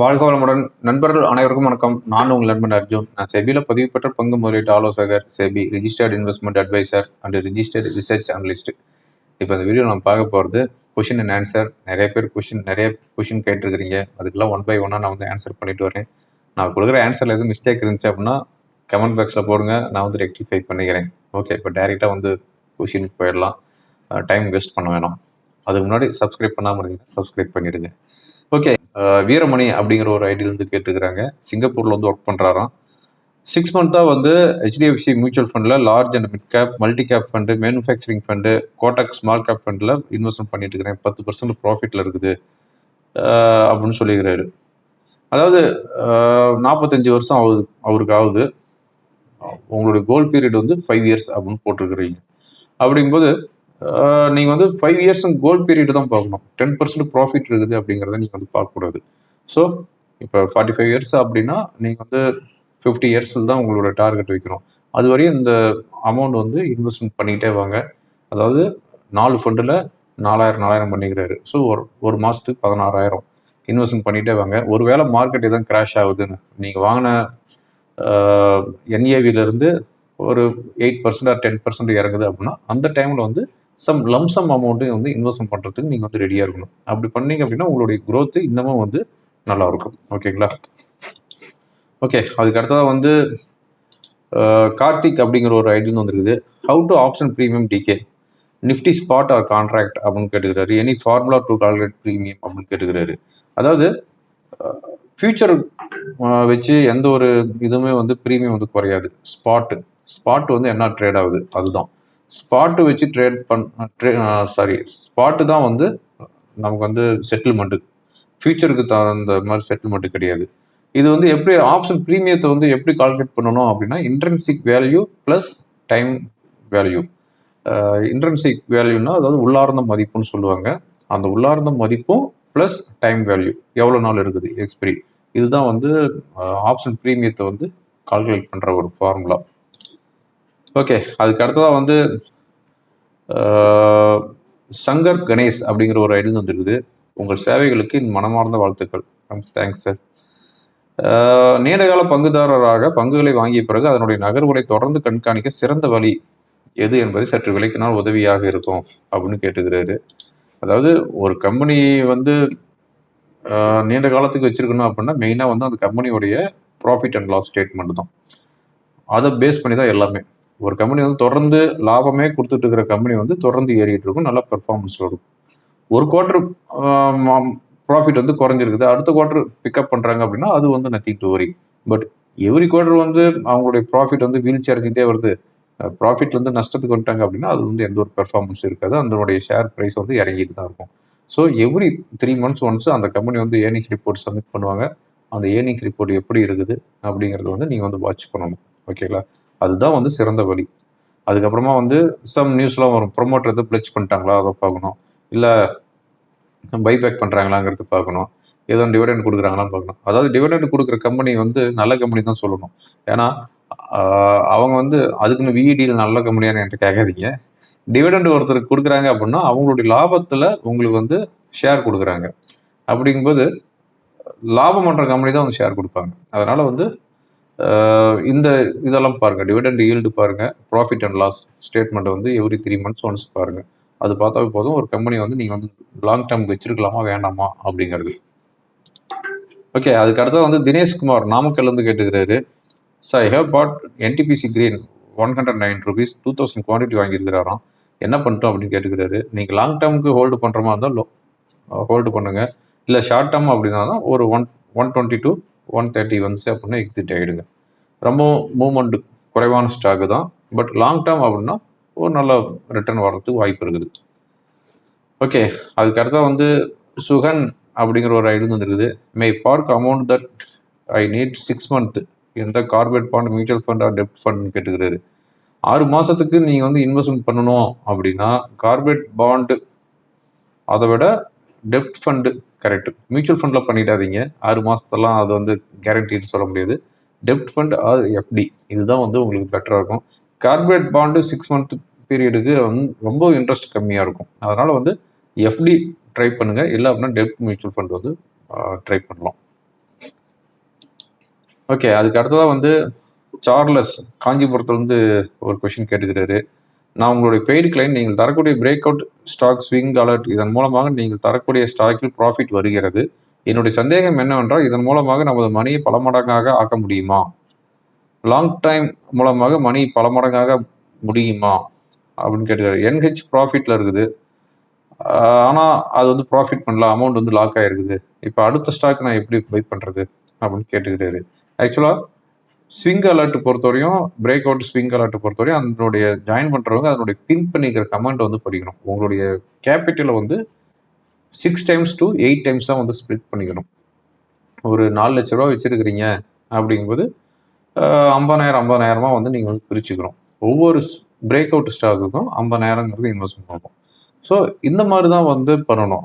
வாழ்க வளமுடன். நண்பர்கள் அனைவருக்கும் வணக்கம். நான் உங்கள் நண்பன் அர்ஜுன். நான் செபியில் பதிவு பெற்ற பங்கு முதலீட்டு ஆலோசகர் SEBI registered investment adviser and registered research analyst இப்போ இந்த வீடியோ நம்ம பார்க்க போகிறது கொஷின் அண்ட் ஆன்சர் நிறைய பேர் கொஷின் நிறைய கொஷின் கேட்டிருக்கிறீங்க. அதுக்கெல்லாம் ஒன் பை ஒன்னாக நான் வந்து ஆன்சர் பண்ணிட்டு வரேன். நான் கொடுக்குற ஆன்சரில் எதுவும் மிஸ்டேக் இருந்துச்சு அப்படின்னா கமெண்ட் பாக்ஸில் போடுங்க. நான் வந்து ரெக்டிஃபை பண்ணிக்கிறேன். ஓகே இப்போ டேரெக்டாக வந்து கொஷினுக்கு போயிடலாம். டைம் வேஸ்ட் பண்ண வேணாம். அதுக்கு முன்னாடி சப்ஸ்கிரைப் பண்ணாமல் இருந்தீங்கன்னா சப்ஸ்கிரைப் பண்ணிடுங்க. ஓகே uh, வீரமணி அப்படிங்கிற ஒரு ஐடியிலேருந்து கேட்டுக்கிறாங்க. சிங்கப்பூரில் வந்து ஒர்க் பண்ணுறாராம் சிக்ஸ் மந்த்தாக வந்து ஹெச்டிஎஃப்சி மியூச்சுவல் ஃபண்டில் large and mid cap multi cap fund manufacturing fund Kotak small cap ஃபண்டில் இன்வெஸ்ட்மெண்ட் பண்ணிட்டு இருக்கிறேன். பத்து பர்சன்ட் ப்ராஃபிட்டில் இருக்குது. Uh, அப்படின்னு சொல்லிக்கிறாரு. அதாவது uh, நாற்பத்தஞ்சு வருஷம் ஆகுது அவருக்கு ஆகுது. உங்களுடைய கோல் பீரியட் வந்து ஃபைவ் இயர்ஸ் அப்படின்னு போட்டிருக்கிறீங்க. அப்படிங்கும்போது நீங்கள் வந்து ஃபைவ் இயர்ஸ் கோல் பீரியட் தான் பார்க்கணும். டென் பர்சன்ட் ப்ராஃபிட் இருக்குது அப்படிங்கிறத நீங்கள் வந்து பார்க்கக்கூடாது ஸோ இப்போ ஃபார்ட்டி ஃபைவ் இயர்ஸ் அப்படின்னா நீங்கள் வந்து ஃபிஃப்டி இயர்ஸில் தான் உங்களோட டார்கெட் வைக்கிறோம் அது வரையும் இந்த அமௌண்ட் வந்து இன்வெஸ்ட்மெண்ட் பண்ணிக்கிட்டே வாங்க. அதாவது நாலு ஃபண்டில் நாலாயிரம் நாலாயிரம் பண்ணிக்கிறாரு. ஸோ ஒரு ஒரு மாதத்துக்கு பதினாறாயிரம் இன்வெஸ்ட்மெண்ட் பண்ணிகிட்டே வாங்க. ஒருவேளை மார்க்கெட் எதுவும் கிராஷ் ஆகுதுன்னு நீங்கள் வாங்கின என்ஏவிலேருந்து ஒரு eight percent or ten percent இறங்குது அப்படின்னா அந்த டைமில் வந்து சம் லம்சம் அமௌண்ட்டையும் வந்து இன்வெஸ்ட்மெண்ட் பண்ணுறதுக்கு நீங்கள் வந்து ரெடியாக இருக்கணும். அப்படி பண்ணீங்க அப்படின்னா உங்களுடைய க்ரோத்து இன்னமும் வந்து நல்லா இருக்கும். ஓகேங்களா ஓகே அதுக்கு அடுத்ததாக வந்து கார்த்திக் அப்படிங்கிற ஒரு ஐடியா வந்துருக்குது. ஹவு டு ஆப்ஷன் ப்ரீமியம் டிகே நிஃப்டி ஸ்பாட் ஆர் கான்ட்ராக்ட் அப்படின்னு கேட்டுக்கிறாரு. Any formula to calculate premium அப்படின்னு கேட்டுக்கிறாரு. அதாவது ஃபியூச்சர் வச்சு எந்த ஒரு இதுவுமே வந்து ப்ரீமியம் வந்து குறையாது. ஸ்பாட்டு ஸ்பாட் வந்து என்ன ட்ரேட் ஆகுது? அதுதான். ஸ்பாட்டு வச்சு ட்ரேட் பண் சாரி ஸ்பாட்டு தான் வந்து நமக்கு வந்து செட்டில்மெண்ட்டு ஃபியூச்சருக்கு தகுந்த மாதிரி செட்டில்மெண்ட்டு கிடையாது. இது வந்து எப்படி ஆப்ஷன் ப்ரீமியத்தை வந்து எப்படி கால்குலேட் பண்ணணும் அப்படின்னா intrinsic value plus time value intrinsic வேல்யூனா அதாவது உள்ளார்ந்த மதிப்புன்னு சொல்லுவாங்க. அந்த உள்ளார்ந்த மதிப்பும் ப்ளஸ் டைம் வேல்யூ எவ்வளோ நாள் இருக்குது? எக்ஸ்பிரி இதுதான் வந்து ஆப்ஷன் ப்ரீமியத்தை வந்து கால்குலேட் பண்ணுற ஒரு ஃபார்முலா ஓகே அதுக்கு அடுத்ததாக வந்து சங்கர் கணேஷ் அப்படிங்கிற ஒரு ஐடியில் வந்துருக்குது. உங்கள் சேவைகளுக்கு என் மனமார்ந்த வாழ்த்துக்கள். தேங்க்ஸ் சார் நீண்டகால பங்குதாரராக பங்குகளை வாங்கிய பிறகு அதனுடைய நகர்வுகளை தொடர்ந்து கண்காணிக்க சிறந்த வழி எது என்பதை சற்று விளக்கினால் உதவியாக இருக்கும் அப்படின்னு கேட்டுக்கிறாரு. அதாவது ஒரு கம்பெனி வந்து நீண்ட காலத்துக்கு வச்சிருக்கணும் அப்படின்னா மெயினாக வந்து அந்த கம்பெனியோடைய ப்ராஃபிட் அண்ட் லாஸ் ஸ்டேட்மெண்ட் தான். அதை பேஸ் பண்ணி தான் எல்லாமே. ஒரு கம்பெனி வந்து தொடர்ந்து லாபமே கொடுத்துட்டு இருக்கிற கம்பெனி வந்து தொடர்ந்து ஏறிட்டு இருக்கும். நல்ல பெர்ஃபார்மன்ஸ் இருக்கும் ஒரு குவார்டர் ப்ராஃபிட் வந்து குறைஞ்சிருக்குது. அடுத்த குவார்டர் பிக்கப் பண்ணுறாங்க அப்படின்னா அது வந்து nothing to worry but every quarter வந்து அவங்களுடைய ப்ராஃபிட் வந்து வீழ்ச்சி அடைஞ்சிட்டே வருது. ப்ராஃபிட் வந்து நஷ்டத்துக்கு வந்துட்டாங்க அப்படின்னா அது வந்து எந்த ஒரு பெர்ஃபார்மன்ஸ் இருக்காது. அதனுடைய ஷேர் ப்ரைஸ் வந்து இறங்கிட்டு தான் இருக்கும். So every three months once அந்த கம்பெனி வந்து ஏர்னிங்ஸ் ரிப்போர்ட் சப்மிட் பண்ணுவாங்க. அந்த ஏர்னிங்ஸ் ரிப்போர்ட் எப்படி இருக்குது அப்படிங்கிறத வந்து நீங்கள் வந்து வாட்ச் பண்ணணும். ஓகேங்களா அதுதான் வந்து சிறந்த வழி. அதுக்கப்புறமா வந்து சம் நியூஸ்லாம் வரும். ப்ரொமோட்டர் எதுவும் பிளச் பண்ணிட்டாங்களா? அதை பார்க்கணும். இல்லை பைபேக் பண்ணுறாங்களாங்கிறது பார்க்கணும். ஏதோ டிவிடெண்ட் கொடுக்குறாங்களான்னு பார்க்கணும். அதாவது டிவிடெண்ட் கொடுக்குற கம்பெனி வந்து நல்ல கம்பெனி தான் சொல்லணும். ஏன்னா அவங்க வந்து அதுக்குன்னு விஇடியில் நல்ல கம்பெனியான்னு என்கிட்ட கேட்காதீங்க. டிவிடெண்ட் ஒருத்தருக்கு கொடுக்குறாங்க அப்படின்னா அவங்களுடைய லாபத்தில் உங்களுக்கு வந்து ஷேர் கொடுக்குறாங்க. அப்படிங்கும்போது லாபம் பண்ணுற கம்பெனி தான் வந்து ஷேர் கொடுப்பாங்க. அதனால் வந்து இந்த இதெல்லாம் பாருங்கள் டிவிடெண்ட் ஈல்டு பாருங்கள் ப்ராஃபிட் அண்ட் லாஸ் ஸ்டேட்மெண்ட் வந்து எவ்ரி த்ரீ மந்த்ஸ் ஒன்ஸ் பாருங்கள் அது பார்த்தாவே போதும். ஒரு கம்பெனி வந்து நீங்கள் வந்து லாங் டேர்ம் வச்சிருக்கலாமா வேண்டாமா அப்படிங்கிறது. ஓகே அதுக்கு அடுத்தது வந்து தினேஷ்குமார் நாமக்கல்லேருந்து கேட்டுக்கிறாரு. Sir I have bought NTPC Green one hundred nine rupees two thousand quantity வாங்கியிருக்கிறாராம். என்ன பண்ணிட்டோம்? அப்படின்னு கேட்டுக்கிறாரு. நீங்கள் லாங் டேர்முக்கு ஹோல்டு பண்ணுற மாதிரி இருந்தால் ஹோல்டு பண்ணுங்கள் இல்லை ஷார்ட் டேர்ம் அப்படின்னா தான் ஒரு one one twenty two one thirty வந்துச்சு அப்படின்னா எக்ஸிட் ஆகிடுங்க ரொம்ப மூமெண்ட் குறைவான ஸ்டாக்கு தான். பட் லாங் டேர்ம் அப்படின்னா ஒரு நல்ல ரிட்டர்ன் வர்றதுக்கு வாய்ப்பு இருக்குது. ஓகே அதுக்கடுத்தா வந்து சுகன் அப்படிங்கிற ஒரு ஐடி வந்துருக்குது. May park amount that I need six month எந்த corporate bond mutual fund or dept fund கேட்டுக்கிறாரு. ஆறு மாதத்துக்கு நீங்கள் வந்து இன்வெஸ்ட்மெண்ட் பண்ணணும் அப்படின்னா கார்பரேட் பாண்டு அதை விட டெப்ட் ஃபண்டு கரெக்ட் மியூச்சுவல் ஃபண்டில் பண்ணிடாதீங்க. ஆறு மாதத்தெல்லாம் அது வந்து கேரண்டின்னு சொல்ல முடியாது. டெப்ட் ஃபண்ட் ஆர் எஃப்டி இதுதான் வந்து உங்களுக்கு பெட்டராக இருக்கும். கார்பரேட் பாண்டு சிக்ஸ் மந்த் பீரியடுக்கு வந்து ரொம்ப இன்ட்ரெஸ்ட் கம்மியாக இருக்கும். அதனால் வந்து எஃப்டி ட்ரை பண்ணுங்கள் இல்லை அப்படின்னா டெப்ட் மியூச்சுவல் ஃபண்ட் வந்து ட்ரை பண்ணலாம். ஓகே அதுக்கு அடுத்ததாக வந்து சார்லஸ் காஞ்சிபுரத்துலேருந்து ஒரு கொஷின் கேட்டுக்கிறாரு. நான் உங்களுடைய பெய்டு கிளைண்ட் நீங்கள் தரக்கூடிய break out stock swing alert இதன் மூலமாக நீங்கள் தரக்கூடிய ஸ்டாக்கில் ப்ராஃபிட் வருகிறது. என்னுடைய சந்தேகம் என்னவென்றால் இதன் மூலமாக நமது மணியை பல மடங்காக ஆக்க முடியுமா? லாங் டைம் மூலமாக மணி பல மடங்காக முடியுமா? அப்படின்னு கேட்டுக்காரு என்ஹெச் ப்ராஃபிட்டில் இருக்குது. ஆனால் அது வந்து ப்ராஃபிட் பண்ணல அமௌண்ட் வந்து லாக் ஆகிருக்குது இப்போ அடுத்த ஸ்டாக் நான் எப்படி பை பண்ணுறது அப்படின்னு கேட்டுக்கிறாரு. ஆக்சுவலாக ஸ்விங் அலர்ட் பொறுத்தவரையும் பிரேக் அவுட் ஸ்விங் அலர்ட் பொறுத்தவரையும் அதனுடைய ஜாயின் பண்ணுறவங்க அதனுடைய பின் பண்ணிக்கிற கமெண்ட் வந்து படிக்கணும். உங்களுடைய கேபிட்டலை வந்து six times to eight times தான் வந்து ஸ்ப்ளிட் பண்ணிக்கணும். ஒரு நாலு லட்ச ரூபா வச்சுருக்கிறீங்க அப்படிங்கும்போது ஐம்பதாயிரம் ஐம்பதாயிரமா வந்து நீங்கள் வந்து பிரிச்சுக்கிறோம் ஒவ்வொரு பிரேக் அவுட் ஸ்டாக்குக்கும் ஐம்பதாயிரங்கிறது இன்வெஸ்ட்மெண்ட் பண்ணுவோம் ஸோ இந்த மாதிரி தான் வந்து பண்ணணும்.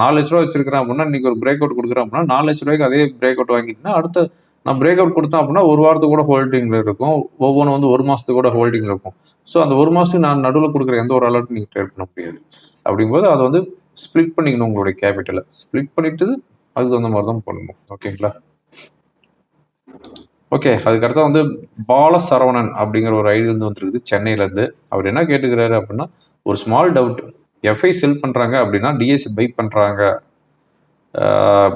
நாலு லட்ச ரூபா வச்சிருக்கிறேன் அப்படின்னா இன்னைக்கு ஒரு பிரேக் அவுட் கொடுக்குறேன் அப்படின்னா நாலு லட்ச ரூபாய்க்கு அதே பிரேக் அவுட் வாங்கிட்டுனா அடுத்த நான் பிரேக் அவுட் கொடுத்தேன் அப்படின்னா ஒரு வாரத்துக்கு கூட ஹோல்டிங்கில் இருக்கும். ஒவ்வொன்றும் வந்து ஒரு மாதத்துக்கு கூட ஹோல்டிங்கில் இருக்கும். ஸோ அந்த ஒரு மாதத்துக்கு நான் நடுவில் கொடுக்குற எந்த ஒரு அலர்ட் நீங்கள் ட்ரேட் பண்ண முடியாது. அப்படிங்கும்போது அதை வந்து ஸ்ப்ளிட் பண்ணிக்கணும் உங்களுடைய கேபிட்டலை ஸ்ப்ளிட் பண்ணிட்டு அதுக்கு தகுந்த மாதிரி தான் பண்ணணும். ஓகேங்களா ஓகே அதுக்கடுத்து வந்து பால சரவணன் அப்படிங்கிற ஒரு ஐடி வந்து வந்துருக்குது சென்னையிலேருந்து அவர் என்ன கேட்டுக்கிறாரு அப்படின்னா ஒரு ஸ்மால் டவுட் எஃப்ஐ செல் பண்ணுறாங்க அப்படின்னா டிஎஸ்சி பை பண்ணுறாங்க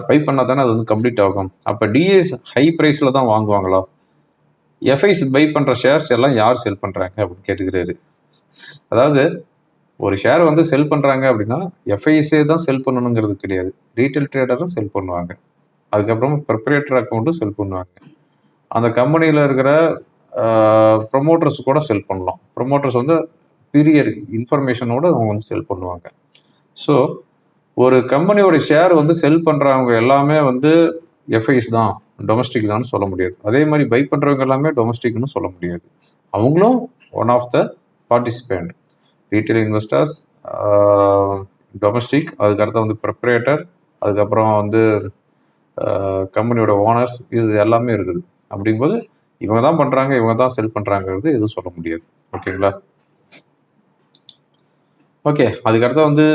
பை பண்ணால் தானே அது வந்து கம்ப்ளீட் ஆகும். அப்போ டிஎஸ் ஹை ப்ரைஸில் தான் வாங்குவாங்களா? எஃப்ஐஸ் பை பண்ணுற ஷேர்ஸ் எல்லாம் யார் செல் பண்ணுறாங்க அப்படின்னு கேட்டுக்கிறாரு. அதாவது ஒரு ஷேர் வந்து செல் பண்ணுறாங்க அப்படின்னா எஃப்ஐஎஸ்ஏ தான் செல் பண்ணணுங்கிறது கிடையாது. ரீட்டைல் ட்ரேடரும் செல் பண்ணுவாங்க. அதுக்கப்புறம் ப்ரிப்பரேட்டர் அக்கௌண்ட்டும் செல் பண்ணுவாங்க. அந்த கம்பெனியில் இருக்கிற ப்ரொமோட்டர்ஸ் கூட செல் பண்ணலாம். ப்ரொமோட்டர்ஸ் வந்து பீரியட் இன்ஃபர்மேஷனோட அவங்க வந்து செல் பண்ணுவாங்க. ஸோ ஒரு கம்பெனியோட ஷேர் வந்து செல் பண்ணுறவங்க எல்லாமே வந்து எஃப்ஐஸ் தான் டொமஸ்டிக் தான் சொல்ல முடியாது. அதே மாதிரி பை பண்ணுறவங்க எல்லாமே டொமஸ்டிக்னு சொல்ல முடியாது. அவங்களும் one of the participant retail investors domestic அதுக்கடுத்து வந்து ப்ரிப்பரேட்டர் அதுக்கப்புறம் வந்து கம்பெனியோட ஓனர்ஸ் இது எல்லாமே இருக்குது. அப்படிங்கும்போது இவங்க தான் பண்ணுறாங்க இவங்க தான் செல் பண்ணுறாங்கிறது எதுவும் சொல்ல முடியாது. ஓகேங்களா ஓகே அதுக்கடுத்து வந்து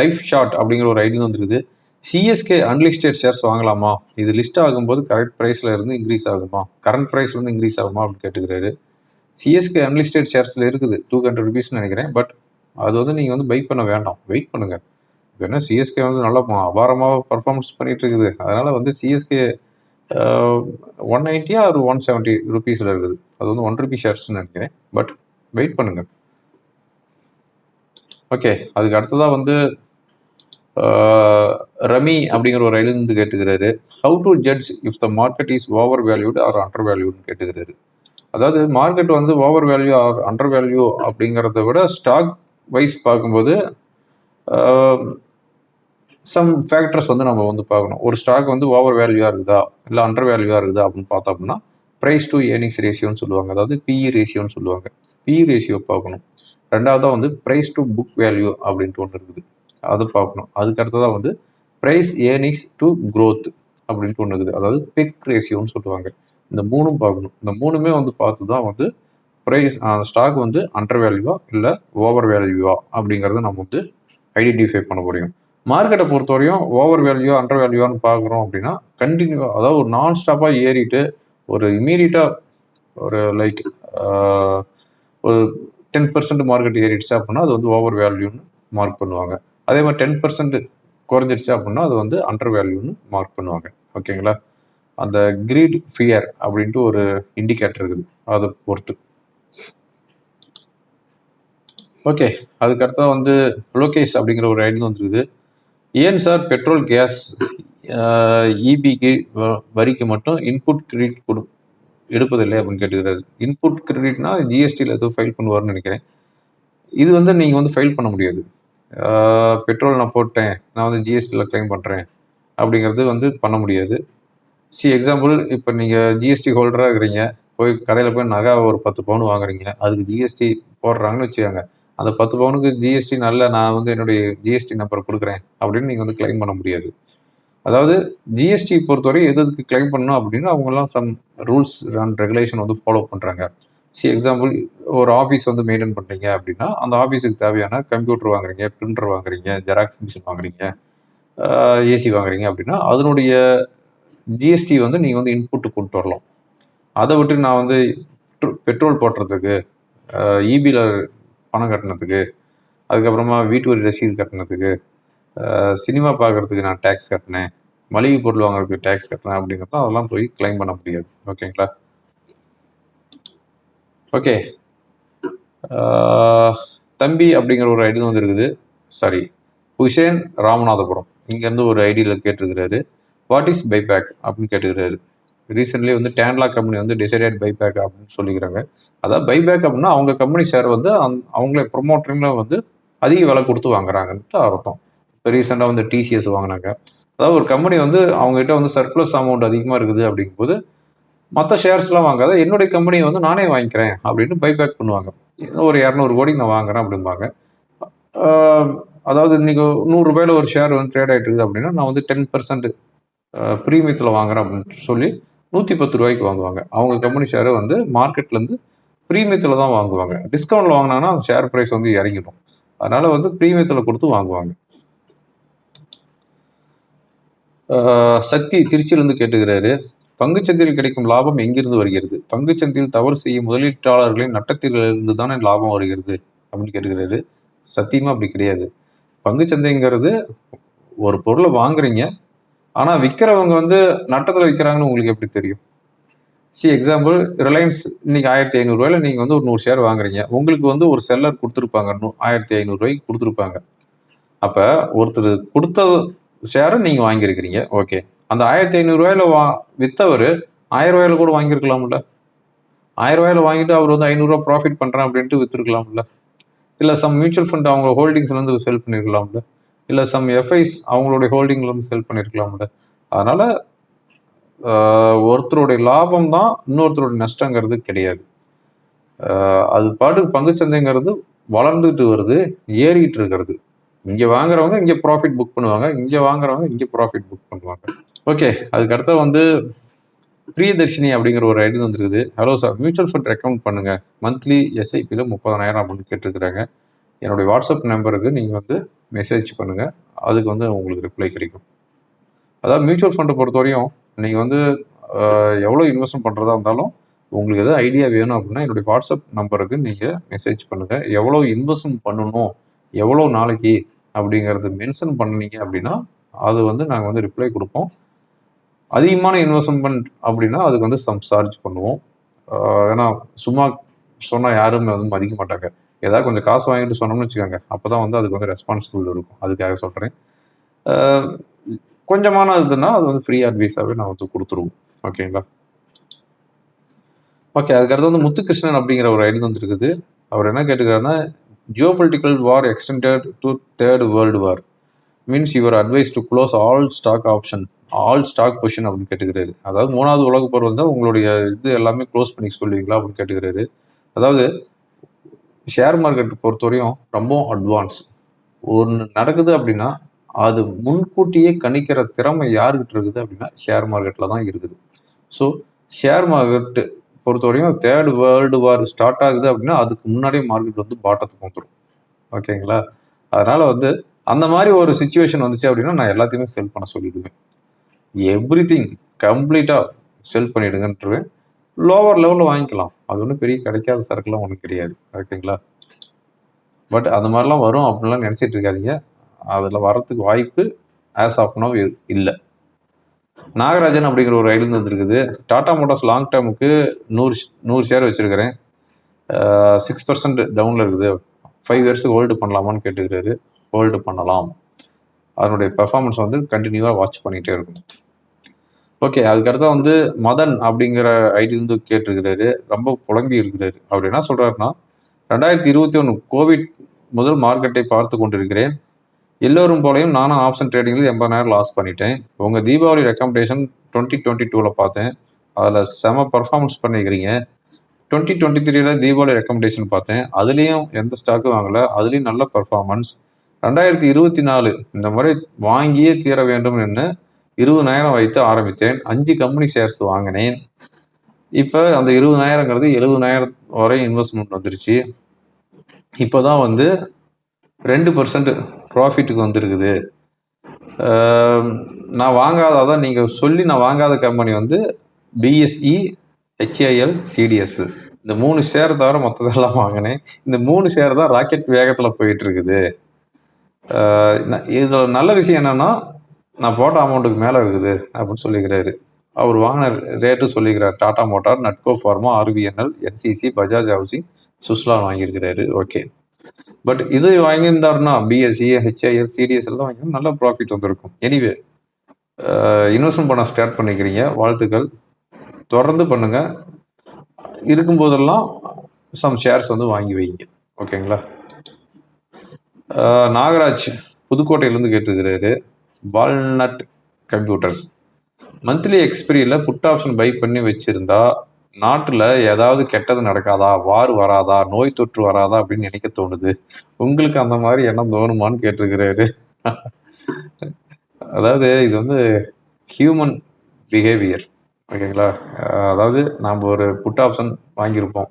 லைஃப் ஷார்ட் அப்படிங்கிற ஒரு ஐடியா வந்துருக்குது. சிஎஸ்கே அன்லிஸ்டட் ஷேர்ஸ் வாங்கலாமா? இது லிஸ்ட் ஆகும்போது கரெக்ட் ப்ரைஸில் இருந்து இன்க்ரீஸ் ஆகுமா? கரண்ட் ப்ரைஸ்லேருந்து இன்க்ரீஸ் ஆகுமா அப்படின்னு கேட்டுக்கிறாரு. சிஎஸ்கே அன்லிஸ்டட் ஷேர்ஸில் இருக்குது. டூ ஹண்ட்ரட் ருபீஸ்னு நினைக்கிறேன். பட் அது வந்து நீங்கள் வந்து பை பண்ண வேண்டாம். வெயிட் பண்ணுங்கள் இப்போ என்ன சிஎஸ்கே வந்து நல்லா அபாரமாக பர்ஃபார்மன்ஸ் பண்ணிகிட்டு இருக்குது. அதனால் வந்து சிஎஸ்கே ஒன் நைன்ட்டியா ஒரு ஒன் செவன்ட்டி ருபீஸில் இருக்குது. அது வந்து ஒன் ருபி ஷேர்ஸ்னு நினைக்கிறேன். பட் வெயிட் பண்ணுங்கள் ஓகே அதுக்கு அடுத்ததாக வந்து ரமி அப்படிங்கிற ஒரு எழுந்து கேட்டுக்கிறாரு. How to judge if the market is over valued or under வேல்யூன்னு கேட்டுக்கிறாரு. அதாவது மார்க்கெட் வந்து over value or under value அப்படிங்கிறத விட ஸ்டாக் வைஸ் பார்க்கும்போது சம் ஃபேக்டர்ஸ் வந்து நம்ம வந்து பார்க்கணும். ஒரு ஸ்டாக் வந்து ஓவர் வேல்யூவாக இருக்குதா? இல்லை அண்டர் வேல்யூவாக இருக்குதா அப்படின்னு பார்த்தோம் அப்படின்னா ப்ரைஸ் டு ஏர்னிங்ஸ் ரேஷியோன்னு சொல்லுவாங்க. அதாவது பிஇ ரேஷியோன்னு சொல்லுவாங்க. பிஇ ரேஷியோ பார்க்கணும். ரெண்டாவதாக வந்து ப்ரைஸ் டு புக் வேல்யூ அப்படின்ட்டு ஒன்று இருக்குது. அது பார்க்கணும். அதுக்கு அடுத்ததாக வந்து ப்ரைஸ் ஏர்னிங்ஸ் டு க்ரோத் அப்படின்ட்டு ஒன்று இருக்குது. அதாவது பிக் ரேஷியோன்னு சொல்லுவாங்க. இந்த மூணும் பார்க்கணும். இந்த மூணுமே வந்து பார்த்து தான் வந்து ப்ரைஸ் ஸ்டாக் வந்து அண்டர் வேல்யூவா இல்லை ஓவர் வேல்யூவா அப்படிங்கிறத நம்ம வந்து ஐடென்டிஃபை பண்ண முடியும். மார்க்கெட்டை பொறுத்தவரையும் ஓவர் வேல்யூவா அண்டர் வேல்யூவான்னு பார்க்குறோம் அப்படின்னா கண்டினியூ அதாவது ஒரு நான் ஸ்டாப்பாக ஏறிட்டு ஒரு இமீடியட்டாக ஒரு லைக் ஒரு டென் பர்சன்ட் மார்க்கெட் ஏறிடுச்சு அப்படின்னா அது வந்து ஓவர் வேல்யூன்னு மார்க் பண்ணுவாங்க. அதே மாதிரி டென் பர்சன்ட் குறைஞ்சிருச்சு அப்படின்னா அது வந்து அண்டர் வேல்யூன்னு மார்க் பண்ணுவாங்க. ஓகேங்களா அந்த கிரீட் ஃபியர் அப்படின்ட்டு ஒரு இண்டிகேட்டர் இருக்குது. அதை பொறுத்து. ஓகே அதுக்கடுத்தா வந்து லோகேஷ் அப்படிங்கிற ஒரு ஐடியில் வந்துருக்குது. ஏன் சார் பெட்ரோல் கேஸ் இபிக்கு வரிக்கு மட்டும் இன்புட் கிரெடிட் கொடு எடுப்பதில்லை அப்படின்னு கேட்டுக்கிறாரு. இன்புட் கிரெடிட்னா ஜிஎஸ்டியில் எதுவும் ஃபைல் பண்ணுவார்னு நினைக்கிறேன். இது வந்து நீங்கள் வந்து ஃபைல் பண்ண முடியாது. பெட்ரோல் நான் போட்டேன். நான் வந்து ஜிஎஸ்டியில் கிளைம் பண்ணுறேன் அப்படிங்கிறது வந்து பண்ண முடியாது. சி எக்ஸாம்பிள் இப்போ நீங்கள் ஜிஎஸ்டி ஹோல்டராக இருக்கிறீங்க. போய் கடையில் போய் நகை ஒரு பத்து பவுன் வாங்குறீங்க. அதுக்கு ஜிஎஸ்டி போடுறாங்கன்னு வச்சுக்கோங்க. அந்த பத்து பவுனுக்கு ஜிஎஸ்டி நல்ல நான் வந்து என்னுடைய ஜிஎஸ்டி நம்பர் கொடுக்குறேன் அப்படின்னு நீங்கள் வந்து கிளைம் பண்ண முடியாது. அதாவது ஜிஎஸ்டி பொறுத்தவரை எது எதுக்கு கிளைம் பண்ணணும் அப்படின்னு அவங்கெல்லாம் சம் ரூல்ஸ் அண்ட் ரெகுலேஷன் வந்து ஃபாலோ பண்ணுறாங்க சி எக்ஸாம்பிள் ஒரு ஆஃபீஸ் வந்து மெயின்டைன் பண்ணுறீங்க அப்படின்னா அந்த ஆஃபீஸுக்கு தேவையான கம்ப்யூட்டர் வாங்குறீங்க பிரிண்டர் வாங்குறீங்க ஜெராக்ஸ் மிஷின் வாங்குறீங்க ஏசி வாங்குறீங்க அப்படின்னா அதனுடைய ஜிஎஸ்டி வந்து நீங்கள் வந்து இன்புட்டு கொண்டு வரலாம். அதை விட்டு நான் வந்து பெட்ரோல் போட்டுறதுக்கு இபியில் பணம் கட்டினதுக்கு அதுக்கப்புறமா வீட்டு வரி ரசீது கட்டினதுக்கு சினிமா பார்க்குறதுக்கு நான் டேக்ஸ் கட்டினேன் மளிகை பொருள் வாங்குறதுக்கு டேக்ஸ் கட்டினேன் அப்படிங்கிறத அதெல்லாம் போய் கிளைம் பண்ண முடியாது. ஓகேங்களா ஓகே தம்பி அப்படிங்கிற ஒரு ஐடி வந்து இருக்குது. சாரி ஹுசேன் ராமநாதபுரம். இங்கேருந்து ஒரு ஐடியில் கேட்டிருக்கிறாரு. வாட் இஸ் பைபேக் அப்படின்னு கேட்டுக்கிறாரு ரீசெண்ட்லி வந்து டேன்லா கம்பெனி வந்து டிசைடட் பைபேக் அப்படின்னு சொல்லிக்கிறாங்க. அதாவது பைபேக் அப்படின்னா அவங்க கம்பெனி ஷேர் வந்து அவங்களே ப்ரொமோட்டரிங்ல வந்து அதிக விலை கொடுத்து வாங்குறாங்கன்ட்டு அர்த்தம். இப்போ ரீசெண்டாக வந்து டிசிஎஸ் வாங்கினாங்க. அதாவது ஒரு கம்பெனி வந்து அவங்ககிட்ட வந்து சர்ப்ளஸ் அமௌண்ட் அதிகமாக இருக்குது அப்படிங்கும்போது மற்ற ஷேர்ஸ்லாம் வாங்காத என்னுடைய கம்பெனியை வந்து நானே வாங்கிக்கிறேன் அப்படின்னு பைபேக் பண்ணுவாங்க. ஒரு இரநூறு கோடி நான் வாங்குறேன் அப்படிம்பாங்க. அதாவது இன்னைக்கு நூறுரூபாயில் ஒரு ஷேர் வந்து ட்ரேட் ஆகிட்டு இருக்குது அப்படின்னா நான் வந்து டென் பர்சன்ட் ப்ரீமியத்தில் வாங்குறேன் அப்படின்னு சொல்லி நூற்றி பத்து ரூபாய்க்கு வாங்குவாங்க. அவங்க கம்பெனி ஷேரை வந்து மார்க்கெட்லேருந்து ப்ரீமியத்தில் தான் வாங்குவாங்க. டிஸ்கவுண்ட்டில் வாங்கினாங்கன்னா அந்த ஷேர் ப்ரைஸ் வந்து இறங்கிடும். அதனால் வந்து ப்ரீமியத்தில் கொடுத்து வாங்குவாங்க. சக்தி திருச்சியிலேருந்து கேட்டுக்கிறாரு. பங்குச்சந்தையில் கிடைக்கும் லாபம் எங்கிருந்து வருகிறது? பங்குச்சந்தையில் தவறு செய்யும் முதலீட்டாளர்களின் நட்டத்திலிருந்து தானே லாபம் வருகிறது? அப்படின்னு கேட்டுக்கிறாரு. சத்தியமாக அப்படி கிடையாது. பங்குச்சந்தைங்கிறது ஒரு பொருளை வாங்குறீங்க. ஆனால் விற்கிறவங்க வந்து நட்டத்தில் விற்கிறாங்கன்னு உங்களுக்கு எப்படி தெரியும்? சி எக்ஸாம்பிள் ரிலையன்ஸ் இன்னைக்கு ஆயிரத்தி ஐநூறுரூவாயில் நீங்கள் வந்து ஒரு நூறு ஷேர் வாங்குறீங்க. உங்களுக்கு வந்து ஒரு செல்லர் கொடுத்துருப்பாங்க. ஆயிரத்தி ஐநூறுரூவாய்க்கு கொடுத்துருப்பாங்க. அப்போ ஒருத்தர் கொடுத்த ஷேரை நீங்கள் வாங்கியிருக்கிறீங்க. ஓகே அந்த ஆயிரத்தி ஐநூறுரூவாயில் வா விற்றவர் ஆயிரம் ரூபாயில கூட வாங்கியிருக்கலாம்ல. ஆயிரம் ரூபாயில வாங்கிட்டு அவர் வந்து ஐநூறுரூவா ப்ராஃபிட் பண்ணுறேன் அப்படின்ட்டு விற்றுருக்கலாம்ல இல்லை சம் மியூச்சுவல் ஃபண்ட் அவங்க ஹோல்டிங்ஸ்லேருந்து செல் பண்ணியிருக்கலாம்ல இல்லை சம் எஃப்ஐஸ் அவங்களுடைய ஹோல்டிங்லேருந்து செல் பண்ணியிருக்கலாம்ல அதனால் ஒருத்தருடைய லாபம் தான் இன்னொருத்தருடைய நஷ்டங்கிறது கிடையாது. அது பாட்டு பங்குச்சந்தைங்கிறது வளர்ந்துட்டு வருது ஏறிக்கிட்டு இருக்கிறது. இங்கே வாங்குறவங்க இங்கே ப்ராஃபிட் புக் பண்ணுவாங்க. இங்கே வாங்குறவங்க இங்கே ப்ராஃபிட் புக் பண்ணுவாங்க. ஓகே அதுக்கடுத்த வந்து பிரியதர்ஷினி அப்படிங்கிற ஒரு ஐடி வந்துருக்குது. Hello sir mutual fund recommend பண்ணுங்கள் மந்த்லி எஸ்ஐபியில் முப்பதாயிரம் அப்படின்னு கேட்டுருக்குறாங்க. என்னுடைய வாட்ஸ்அப் நம்பருக்கு நீங்கள் வந்து மெசேஜ் பண்ணுங்கள் அதுக்கு வந்து உங்களுக்கு ரிப்ளை கிடைக்கும். அதாவது மியூச்சுவல் ஃபண்டை பொறுத்தவரையும் நீங்கள் வந்து எவ்வளோ இன்வெஸ்ட்மெண்ட் பண்ணுறதா இருந்தாலும் உங்களுக்கு எதாவது ஐடியா வேணும் அப்படின்னா என்னுடைய வாட்ஸ்அப் நம்பருக்கு நீங்கள் மெசேஜ் பண்ணுங்கள் எவ்வளோ இன்வெஸ்ட்மெண்ட் பண்ணணும்? எவ்வளோ நாளைக்கு? அப்படிங்கிறத மென்ஷன் பண்ணீங்க அப்படின்னா அது வந்து நாங்கள் வந்து ரிப்ளை கொடுப்போம். அதிகமான இன்வெஸ்ட்மெண்ட் அப்படின்னா அதுக்கு வந்து சம் சார்ஜ் பண்ணுவோம். ஏன்னா சும்மா சொன்னால் யாருமே வந்து மதிக்க மாட்டாங்க. ஏதாவது கொஞ்சம் காசு வாங்கிட்டு சொன்னோம்னு வச்சுக்கோங்க அப்போ தான் வந்து அதுக்கு வந்து ரெஸ்பான்சிபிள் இருக்கும். அதுக்காக சொல்கிறேன் கொஞ்சமான இதுன்னா அது வந்து ஃப்ரீ அட்வைஸாகவே நான் வந்து கொடுத்துருவோம். ஓகேங்களா? ஓகே அதுக்கடுத்து வந்து முத்துகிருஷ்ணன் அப்படிங்கிற ஒரு ஐடி வந்துருக்குது. அவர் என்ன கேட்டுக்கிறாருன்னா geo war extended to third world war means your advice to close all stock option all stock position அப்படின்னு கேட்டுக்கிறாரு. அதாவது மூணாவது உலக போர் வந்து உங்களுடைய இது எல்லாமே க்ளோஸ் பண்ணி சொல்லுவீங்களா அப்படின்னு கேட்டுக்கிறாரு. அதாவது ஷேர் மார்க்கெட் பொறுத்தவரையும் ரொம்ப அட்வான்ஸ் ஒன்று நடக்குது அப்படின்னா அது முன்கூட்டியே கணிக்கிற திறமை யாருக்கிட்ட இருக்குது அப்படின்னா ஷேர் மார்க்கெட்டில் தான் இருக்குது. ஸோ ஷேர் மார்க்கெட்டு பொறுத்தவரையும் தேர்ட் வேர்ல்டு வார் ஸ்டார்ட் ஆகுது அப்படின்னா அதுக்கு முன்னாடியே மார்க்கெட் வந்து பாட்டத்துக்கு வந்துடும் ஓகேங்களா அதனால் வந்து அந்த மாதிரி ஒரு சுச்சுவேஷன் வந்துச்சு அப்படின்னா நான் எல்லாத்தையுமே செல் பண்ண சொல்லிடுவேன். எவ்ரி திங் கம்ப்ளீட்டாக செல் பண்ணிடுங்கன்றுவேன். லோவர் லெவலில் வாங்கிக்கலாம். அது ஒன்றும் பெரிய கிடைக்காத சரக்குலாம் ஒன்றும் கிடையாது. ஓகேங்களா பட் அந்த மாதிரிலாம் வரும் அப்படின்லாம் நினச்சிட்டு இருக்காதிங்க. அதில் வரத்துக்கு வாய்ப்பு ஆஸ் ஆஃப் நோ இல்லை. நாகராஜன் அப்படிங்கிற ஒரு ஐடியில் வந்துருக்குது. டாடா மோட்டார்ஸ் லாங் டேர்முக்கு நூறு நூறு ஷேர் வச்சுருக்கிறேன். சிக்ஸ் பர்சன்ட் டவுனில் இருக்குது. ஃபைவ் இயர்ஸுக்கு ஹோல்டு பண்ணலாமான்னு கேட்டுக்கிறாரு. ஹோல்டு பண்ணலாம். அதனுடைய பெர்ஃபார்மன்ஸ் வந்து கண்டினியூவாக வாட்ச் பண்ணிகிட்டே இருக்கும். ஓகே அதுக்கடுத்து வந்து மதன் அப்படிங்கிற ஐடி வந்து கேட்டிருக்கிறாரு. ரொம்ப புலம்பி இருக்கிறாரு. அவர் என்ன சொல்கிறாருன்னா ரெண்டாயிரத்தி இருபத்தி ஒன்று கோவிட் முதல் மார்க்கெட்டை பார்த்து கொண்டிருக்கிறேன். எல்லோரும் போலையும் நானும் ஆப்ஷன் ட்ரேடிங்கில் எண்பதாயிரம் லாஸ் பண்ணிட்டேன். உங்கள் தீபாவளி ரெக்கமெண்டேஷன் டுவெண்ட்டி டுவெண்ட்டி டூவில் பார்த்தேன். அதில் செம பர்ஃபார்மன்ஸ் பண்ணிக்கிறீங்க. டுவெண்ட்டி டுவெண்ட்டி த்ரீல தீபாவளி ரெக்கமெண்டேஷன் பார்த்தேன். அதுலேயும் எந்த ஸ்டாக்கும் வாங்கலை. அதுலேயும் நல்ல பர்ஃபார்மன்ஸ் ரெண்டாயிரத்தி இருபத்தி நாலு இந்த மாதிரி வாங்கியே தீர வேண்டும் என்று இருபதாயிரம் வைத்து ஆரம்பித்தேன். அஞ்சு கம்பெனி ஷேர்ஸ் வாங்கினேன். இப்போ அந்த இருபதாயிரங்கிறது எழுபதாயிரம் வரை இன்வெஸ்ட்மெண்ட் வந்துருச்சு. இப்போ தான் வந்து ரெண்டு பர்சன்ட் ப்ராஃபிட்டுக்கு வந்திருக்குது. நான் வாங்காததான் நீங்கள் சொல்லி நான் வாங்காத கம்பெனி வந்து பிஎஸ்இ ஹெச்ஐஎல் சிடிஎஸ்எல் இந்த மூணு ஷேர் தவிர மற்றதெல்லாம் வாங்கினேன். இந்த மூணு ஷேர் தான் ராக்கெட் வேகத்தில் போயிட்டுருக்குது. இதில் நல்ல விஷயம் என்னென்னா நான் போட்ட அமௌண்ட்டுக்கு மேலே இருக்குது அப்படின்னு சொல்லிக்கிறாரு. அவர் வாங்கின rate சொல்லிக்கிறார். Tata motor Natco pharma RVNL NCC Bajaj housing Suzlon வாங்கியிருக்கிறாரு. Okay but இது வாங்கியிருந்தாருன்னா பிஎஸ்சி ஹெச்ஐஎல் சிடிஎஸ் எல்லாம் வாங்கினா நல்ல ப்ராஃபிட் வந்திருக்கும். எனிவே இன்வெஸ்ட்மெண்ட் பண்ண ஸ்டார்ட் பண்ணிக்கிறீங்க. வாழ்த்துக்கள். தொடர்ந்து பண்ணுங்க. இருக்கும்போதெல்லாம் சம் ஷேர்ஸ் வந்து வாங்கி வைங்க. ஓகேங்களா நாகராஜ் புதுக்கோட்டையிலேருந்து கேட்டுருக்கிறாரு வால்நட் கம்ப்யூட்டர்ஸ் மந்த்லி எக்ஸ்பிரியில் புட் ஆப்ஷன் பை பண்ணி வச்சிருந்தா நாட்டில் ஏதாவது கெட்டது நடக்காதா? வார் வராதா? நோய் தொற்று வராதா? அப்படின்னு நினைக்க தோணுது. உங்களுக்கு அந்த மாதிரி எண்ணம் தோணுமான்னு கேட்டிருக்கிறாரு. அதாவது இது வந்து ஹியூமன் பிஹேவியர் ஓகேங்களா அதாவது நாம் ஒரு புட் ஆப்ஷன் வாங்கியிருப்போம்.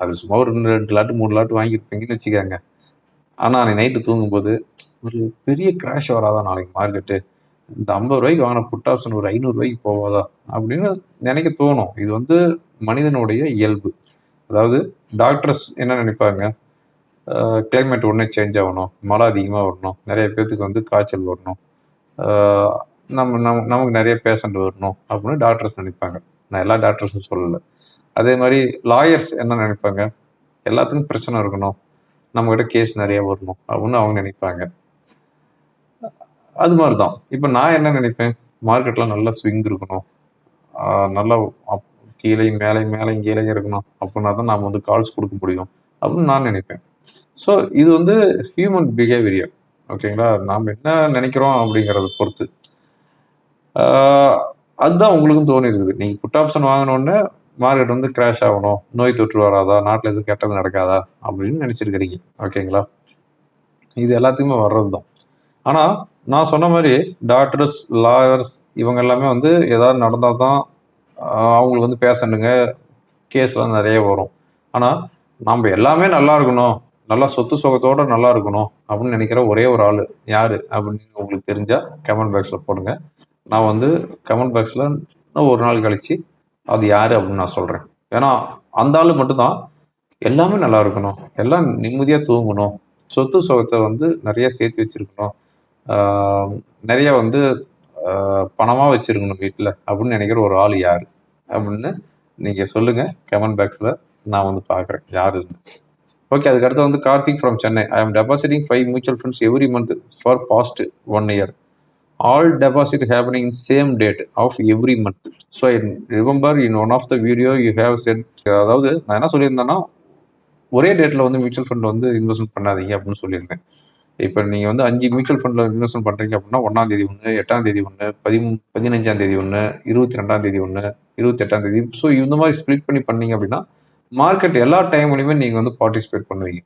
அது சும்மா ஒரு ரெண்டு ரெண்டு லாட்டு மூணு லாட்டு வாங்கியிருப்பீங்கன்னு வச்சுக்கோங்க. ஆனால் அன்னைக்கு நைட்டு தூங்கும்போது ஒரு பெரிய கிராஷ் வராதா நாளைக்கு மார்க்கெட்டு இந்த ஐம்பது ரூபாய்க்கு வாங்கின புட் ஆப்ஷன் ஒரு ஐநூறுரூவாய்க்கு போவாதா? அப்படின்னு நினைக்க தோணும். இது வந்து மனிதனுடைய இயல்பு. அதாவது டாக்டர்ஸ் என்ன நினைப்பாங்க? கிளைமேட் உடனே சேஞ்ச் ஆகணும். மழை அதிகமாக வரணும். நிறைய பேர்த்துக்கு வந்து காய்ச்சல் வரணும். நம்ம நம் நமக்கு நிறைய பேஷண்ட் வரணும் அப்படின்னு டாக்டர்ஸ் நினைப்பாங்க. நான் எல்லா டாக்டர்ஸும் சொல்லலை. அதே மாதிரி லாயர்ஸ் என்ன நினைப்பாங்க? எல்லாத்துக்கும் பிரச்சனை இருக்கணும். நம்மக்கிட்ட கேஸ் நிறைய வரணும் அப்படின்னு அவங்க நினைப்பாங்க. அது மாதிரி தான் இப்போ நான் என்ன நினைப்பேன்? மார்க்கெட்டில் நல்ல ஸ்விங் இருக்கணும். நல்லா அப்- கீழே மேலே மேலே கீழே இருக்கணும். அப்படின்னா தான் நாம் வந்து கால்ஸ் கொடுக்க முடியும். அப்படின்னு நான் நினைப்பேன். ஸோ இது வந்து ஹியூமன் பிஹேவியர் ஓகேங்களா நாம் என்ன நினைக்கிறோம் அப்படிங்கிறத பொறுத்து. அதுதான் உங்களுக்கும் தோணி இருக்குது நீங்கள் புட் ஆப்ஷன் வாங்கினோடனே மார்க்கெட் வந்து கிராஷ் ஆகணும். நோய் தொற்று வராதா? நாட்டில் எதுவும் கெட்டது நடக்காதா? அப்படின்னு நினச்சிருக்கிறீங்க. ஓகேங்களா இது எல்லாத்துக்குமே வர்றது தான் ஆனால் நான் சொன்ன மாதிரி டாக்டர்ஸ் லாயர்ஸ் இவங்க எல்லாமே வந்து ஏதாவது நடந்தால் தான் அவங்களுக்கு வந்து பேசணுங்க. கேஸ்லாம் நிறைய வரும். ஆனால் நம்ம எல்லாமே நல்லா இருக்கணும். நல்லா சொத்து சுகத்தோட நல்லா இருக்கணும் அப்படின்னு நினைக்கிற ஒரே ஒரு ஆள் யார் அப்படின்னு உங்களுக்கு தெரிஞ்சால் கமெண்ட் பாக்ஸில் போடுங்க. நான் வந்து கமெண்ட் பாக்ஸில் இன்னும் ஒரு நாள் கழித்து அது யார் அப்படின்னு நான் சொல்கிறேன் ஏன்னா அந்த ஆள் மட்டும்தான் எல்லாமே நல்லா இருக்கணும். எல்லாம் நிம்மதியாக தூங்கணும். சொத்து சுகத்தை வந்து நிறைய சேர்த்து வச்சிருக்கணும். நிறைய வந்து பணமாக வச்சுருக்கணும் வீட்டில் அப்படின்னு நினைக்கிற ஒரு ஆள் யார்? அப்படின்னு நீங்கள் சொல்லுங்கள் கமெண்ட் பாக்ஸில் நான் வந்து பார்க்குறேன். யார் ஓகே அதுக்கடுத்து வந்து Karthik from Chennai I am depositing five mutual funds every month for past one year all deposit happening in same date of every month so I remember in one of the video you have set அதாவது நான் என்ன சொல்லியிருந்தேன்னா ஒரே டேட்டில் வந்து mutual fund வந்து investment பண்ணாதீங்க அப்படின்னு சொல்லியிருந்தேன். இப்போ நீங்கள் வந்து அஞ்சு மியூச்சுவல் ஃபண்டில் இன்வெஸ்ட்மெண்ட் பண்ணுறீங்க அப்படின்னா ஒன்றாம் தேதி ஒன்று எட்டாம் தேதி ஒன்று பதிமூ பதினஞ்சாம் தேதி ஒன்று இருபத்தி ரெண்டாம் தேதி ஒன்று இருபத்தெட்டாம் தேதி. ஸோ இந்த மாதிரி ஸ்ப்ளிட் பண்ணி பண்ணீங்க அப்படின்னா மார்க்கெட் எல்லா டைம்லையுமே நீங்கள் வந்து பார்ட்டிசிபேட் பண்ணுவீங்க.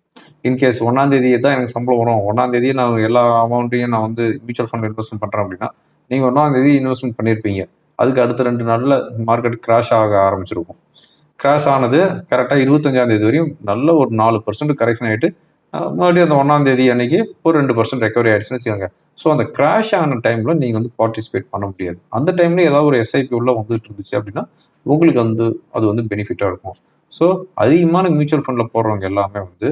இன்கேஸ் ஒன்றாம் தேதியை தான் எனக்கு சம்பளம் வரும் ஒன்றாம் தேதியே நான் எல்லா அமௌண்ட்டையும் நான் வந்து மியூச்சுவல் ஃபண்ட் இன்வெஸ்ட்மெண்ட் பண்ணுறேன் அப்படின்னா நீங்கள் ஒன்றாம் தேதி இன்வெஸ்ட்மெண்ட் பண்ணியிருப்பீங்க அதுக்கு அடுத்த ரெண்டு நாளில் மார்க்கெட் கிராஷ் ஆக ஆரம்பிச்சிருக்கும். கிராஷ் ஆனது கரெக்டாக இருபத்தஞ்சாம் தேதி வரையும் நல்ல ஒரு நாலு பர்சன்ட் கரெக்ஷன் ஆகிட்டு மறுபடியும் அந்த ஒன்றாம் தேதி அன்னைக்கு ஒரு ரெண்டு பர்சன்ட் ரெக்கவரி ஆயிடுச்சுன்னு வச்சுக்கோங்க. ஸோ அந்த கிராஷ் ஆன டைமில் நீங்கள் வந்து பார்ட்டிசிபேட் பண்ண முடியாது. அந்த டைமில் ஏதாவது ஒரு எஸ்ஐபி உள்ள வந்துட்டு இருந்துச்சு அப்படின்னா உங்களுக்கு வந்து அது வந்து பெனிஃபிட்டாக இருக்கும். ஸோ அதிகமான மியூச்சுவல் ஃபண்டில் போடுறவங்க எல்லாமே வந்து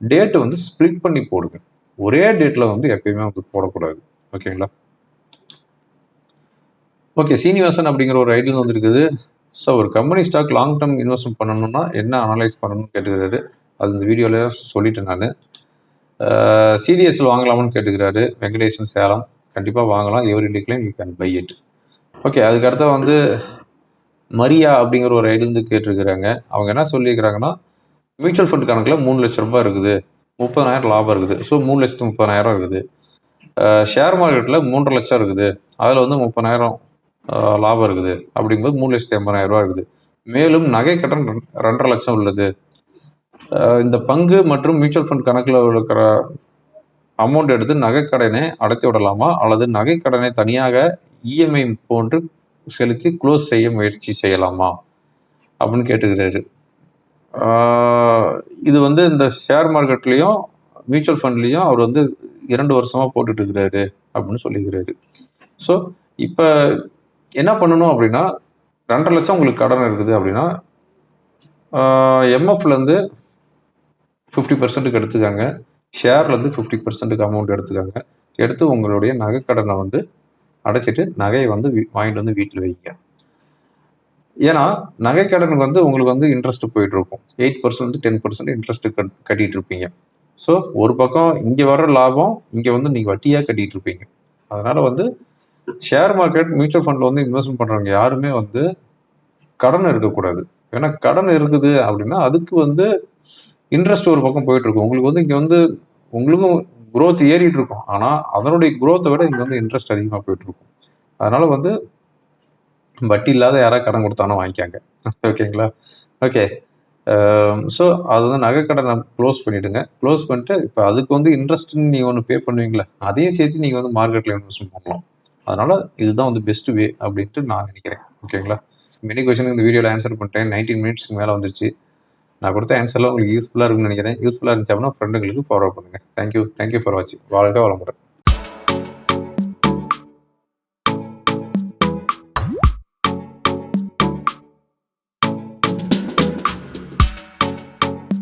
டேட்டை வந்து ஸ்ப்ளிட் பண்ணி போடுங்க. ஒரே டேட்டில் வந்து எப்பயுமே வந்து போடக்கூடாது. ஓகேங்களா? ஓகே சீனிவாசன் அப்படிங்கிற ஒரு ஐடியா வந்துருக்குது ஸோ ஒரு company stock long term investment பண்ணணும்னா என்ன அனலைஸ் பண்ணணும்னு கேட்டுக்கிறாரு? அது இந்த வீடியோவில் சொல்லிட்டேன் நான். சிடிஎஸ்எல் வாங்கலாமான்னு கேட்டுக்கிறாரு. வெங்கடேசன் சேலம். கண்டிப்பாக வாங்கலாம். Every decline you can buy it okay அதுக்கு அடுத்த வந்து மரியா அப்படிங்கிற ஒரு ஐடியிலேருந்து கேட்டிருக்கிறாங்க. அவங்க என்ன சொல்லியிருக்கிறாங்கன்னா மியூச்சுவல் ஃபண்ட் கணக்கில் மூணு லட்ச ரூபாய் இருக்குது. முப்பதாயிரம் லாபம் இருக்குது. ஸோ மூணு லட்சத்து முப்பதாயிரம் இருக்குது. ஷேர் மார்க்கெட்டில் மூன்றரை லட்சம் இருக்குது. அதில் வந்து முப்பதாயிரம் லாபம் இருக்குது. அப்படிங்கும்போது மூணு லட்சத்து எண்பதாயிரம் ரூபா இருக்குது. மேலும் நகை கடன் ரெண்டரை லட்சம் உள்ளது. இந்த பங்கு மற்றும் மியூச்சுவல் ஃபண்ட் கணக்கில் இருக்கிற அமௌண்ட் எடுத்து நகைக்கடனை அடைத்து விடலாமா? அல்லது நகைக்கடனை தனியாக இஎம்ஐ போன்று செலுத்தி க்ளோஸ் செய்ய முயற்சி செய்யலாமா? அப்படின்னு கேட்டுக்கிறாரு. இது வந்து இந்த ஷேர் மார்க்கெட்லேயும் மியூச்சுவல் ஃபண்ட்லேயும் அவர் வந்து இரண்டு வருஷமாக போட்டுட்டு இருக்கிறாரு அப்படின்னு சொல்லிக்கிறாரு. ஸோ இப்போ என்ன பண்ணணும் அப்படின்னா ரெண்டரை லட்சம் உங்களுக்கு கடன் இருக்குது அப்படின்னா எம்எஃப்லேருந்து ஃபிஃப்டி பர்சன்ட்டுக்கு எடுத்துக்காங்க. ஷேர்லேருந்து ஃபிஃப்டி பர்சன்ட்டுக்கு அமௌண்ட் எடுத்துக்காங்க. எடுத்து உங்களுடைய நகைக்கடனை வந்து அடைச்சிட்டு நகையை வந்து வாங்கிட்டு வந்து வீட்டில் வைங்க. ஏன்னா நகைக்கடனுக்கு வந்து உங்களுக்கு வந்து இன்ட்ரெஸ்ட் போயிட்டு இருக்கும் eight percent ten percent interest கட்டிட்டு இருப்பீங்க ஸோ ஒரு பக்கம் இங்கே வர்ற லாபம் இங்கே வந்து நீங்கள் வட்டியாக கட்டிட்டு இருப்பீங்க அதனால வந்து ஷேர் மார்க்கெட் மியூச்சுவல் ஃபண்டில் வந்து இன்வெஸ்ட்மெண்ட் பண்ணுறவங்க யாருமே வந்து கடன் இருக்கக்கூடாது ஏன்னா கடன் இருக்குது அப்படின்னா அதுக்கு வந்து இன்ட்ரெஸ்ட் ஒரு பக்கம் போயிட்டு இருக்கும் உங்களுக்கு வந்து இங்கே வந்து உங்களுக்கும் குரோத் ஏறிட்டு இருக்கும் ஆனால் அதனுடைய குரோத்தை விட இங்கே வந்து இன்ட்ரெஸ்ட் அதிகமாக போயிட்டு இருக்கும் அதனால வந்து வட்டி இல்லாத யாராவது கடன் கொடுத்தானோ வாங்கிக்காங்க. ஓகேங்களா ஓகே ஸோ அது வந்து நகைக்கடனை க்ளோஸ் பண்ணிவிடுங்க க்ளோஸ் பண்ணிட்டு இப்போ அதுக்கு வந்து இன்ட்ரெஸ்ட்னு நீங்கள் ஒன்று பே பண்ணுவீங்களே அதையும் சேர்த்து நீங்கள் வந்து மார்க்கெட்டில் இன்வெஸ்ட்மெண்ட் பண்ணலாம். அதனால் இதுதான் வந்து பெஸ்ட் வே அப்படின்ட்டு நான் நினைக்கிறேன். ஓகேங்களா மெனி கொஸ்டின் இந்த வீடியோவில் ஆன்சர் பண்ணிட்டேன். நைன்டீன் மினிட்ஸ்க்கு மேலே வந்துருச்சு. நான் கொடுத்த ஆன்சர்லாம் உங்களுக்கு யூஸ்ஃபுல்லாக இருக்கும்னு நினைக்கிறேன். யூஸ்ஃபுல்லாக இருந்துச்சு அப்படின்னா ஃப்ரெண்டுங்களுக்கு ஃபார்வர்ட் பண்ணுங்கள் thank you thank you for வாட்சிங் வாழ்க வளமுடன்.